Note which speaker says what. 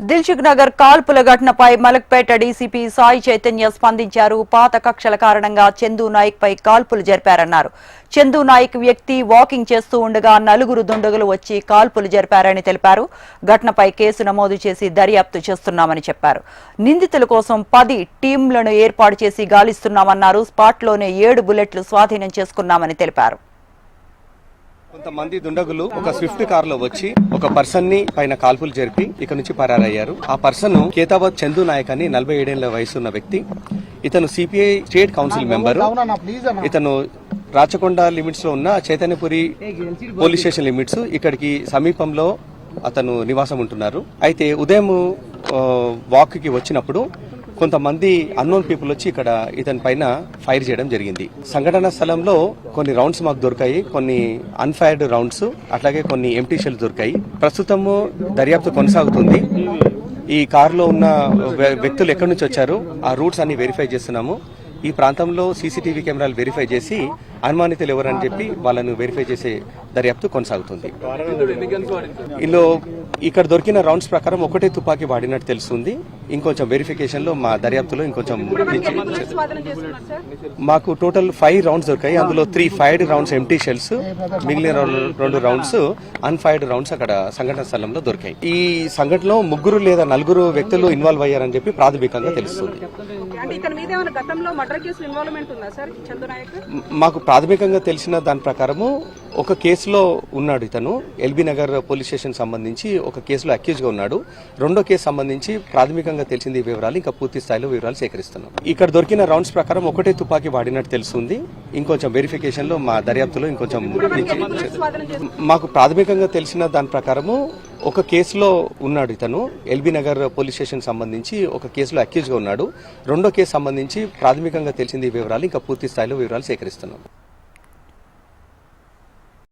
Speaker 1: దిల్సుఖ్ నగర్ కాల్పుల ఘటనపై మలక్పేట డీసీపీ సాయి చైతన్య స్పందించారు. పాత కక్షల కారణంగా చందు నాయక్ పై కాల్పులు జరిపారన్నారు. చందు నాయక్ వ్యక్తి వాకింగ్ చేస్తూ ఉండగా నలుగురు దుండగులు వచ్చి కాల్పులు జరిపారని తెలిపారు. ఘటనపై కేసు నమోదు చేసి దర్యాప్తు చేస్తున్నామని చెప్పారు. నిందితుల కోసం పది టీంలను ఏర్పాటు చేసి గాలిస్తున్నామన్నారు. స్పాట్లోనే ఏడు బుల్లెట్లు స్వాధీనం చేసుకున్నామని తెలిపారు.
Speaker 2: కొంతమంది దుండగులు ఒక స్విఫ్ట్ కార్లో వచ్చి ఒక పర్సన్ని పైన కాల్పులు జరిపి ఇక్కడ నుంచి పరారయ్యారు. ఆ పర్సన్ కేతాబాద్ చందు నాయక్ అని నలభై ఏడేళ్ళ వయసు ఉన్న వ్యక్తి ఇతను సిపిఐ స్టేట్ కౌన్సిల్ మెంబర్ ఇతను రాచకొండ లిమిట్స్లో ఉన్న చైతన్యపురి పోలీస్ స్టేషన్ లిమిట్స్ ఇక్కడికి సమీపంలో అతను నివాసం ఉంటున్నారు. అయితే ఉదయం వాక్కి వచ్చినప్పుడు కొంతమంది అన్నోన్ పీపుల్ వచ్చి ఇక్కడ ఇతని పైన ఫైర్ చేయడం జరిగింది. సంఘటన స్థలంలో కొన్ని రౌండ్స్ మాకు దొరికాయి కొన్ని అన్ఫైర్డ్ రౌండ్స్ అట్లాగే కొన్ని ఎంటీ షెల్ దొరికాయి. ప్రస్తుతము దర్యాప్తు కొనసాగుతుంది. ఈ కారులో ఉన్న వ్య- వ్యక్తులు ఎక్కడి నుంచి వచ్చారు ఆ రూట్స్ అన్ని వెరిఫై చేస్తున్నాము. ఈ ప్రాంతంలో సీసీటీవీ కెమెరాలు వెరిఫై చేసి అనుమానితులు ఎవరని చెప్పి వాళ్ళను వెరిఫై చేసే దర్యాప్తు కొనసాగుతుంది. ఇందులో ఇక్కడ దొరికిన రౌండ్స్ ప్రకారం ఒకటే తుపాకీ వాడినట్టు తెలుస్తుంది. ఇంకొంచెం వెరిఫికేషన్లో మా దర్యాప్తులో ఇంకొంచెం మాకు టోటల్ ఫైవ్ రౌండ్స్ దొరికాయి. అందులో three fired rounds empty shells మిగిలిన రెండు- రెండు రౌండ్స్ అన్ఫైర్డ్ రౌండ్స్ అక్కడ సంఘటన స్థలంలో దొరికాయి. ఈ సంఘటనలో ముగ్గురు లేదా నలుగురు వ్యక్తులు ఇన్వాల్వ్ అయ్యారని చెప్పి ప్రాథమికంగా తెలుస్తుంది. మాకు ప్రాథమికంగా తెలిసిన దాని ప్రకారము ఒక కేసులో ఉన్నాడు ఇతను. ఎల్బీ నగర్ పోలీస్ స్టేషన్ సంబంధించి ఒక కేసులో అక్యూజ్గా ఉన్నాడు. రెండో కేసు సంబంధించి ప్రాథమికంగా తెలిసింది వివరాలు ఇంకా పూర్తి స్థాయిలో వివరాలు సేకరిస్తున్నాం. ఇక్కడ దొరికిన రౌండ్స్ ప్రకారం ఒకటే తుపాకీ వాడినట్టు తెలుస్తుంది ఇంకొంచెం వెరిఫికేషన్లో మా దర్యాప్తులో ఇంకొంచెం మాకు ప్రాథమికంగా తెలిసిన దాని ప్రకారము ఒక కేసులో ఉన్నాడు ఇతను. ఎల్బీ నగర్ పోలీస్ స్టేషన్ సంబంధించి ఒక కేసులో అక్యూజ్గా ఉన్నాడు. రెండో కేసు సంబంధించి ప్రాథమికంగా తెలిసింది వివరాలు ఇంకా పూర్తి స్థాయిలో వివరాలు సేకరిస్తున్నాం.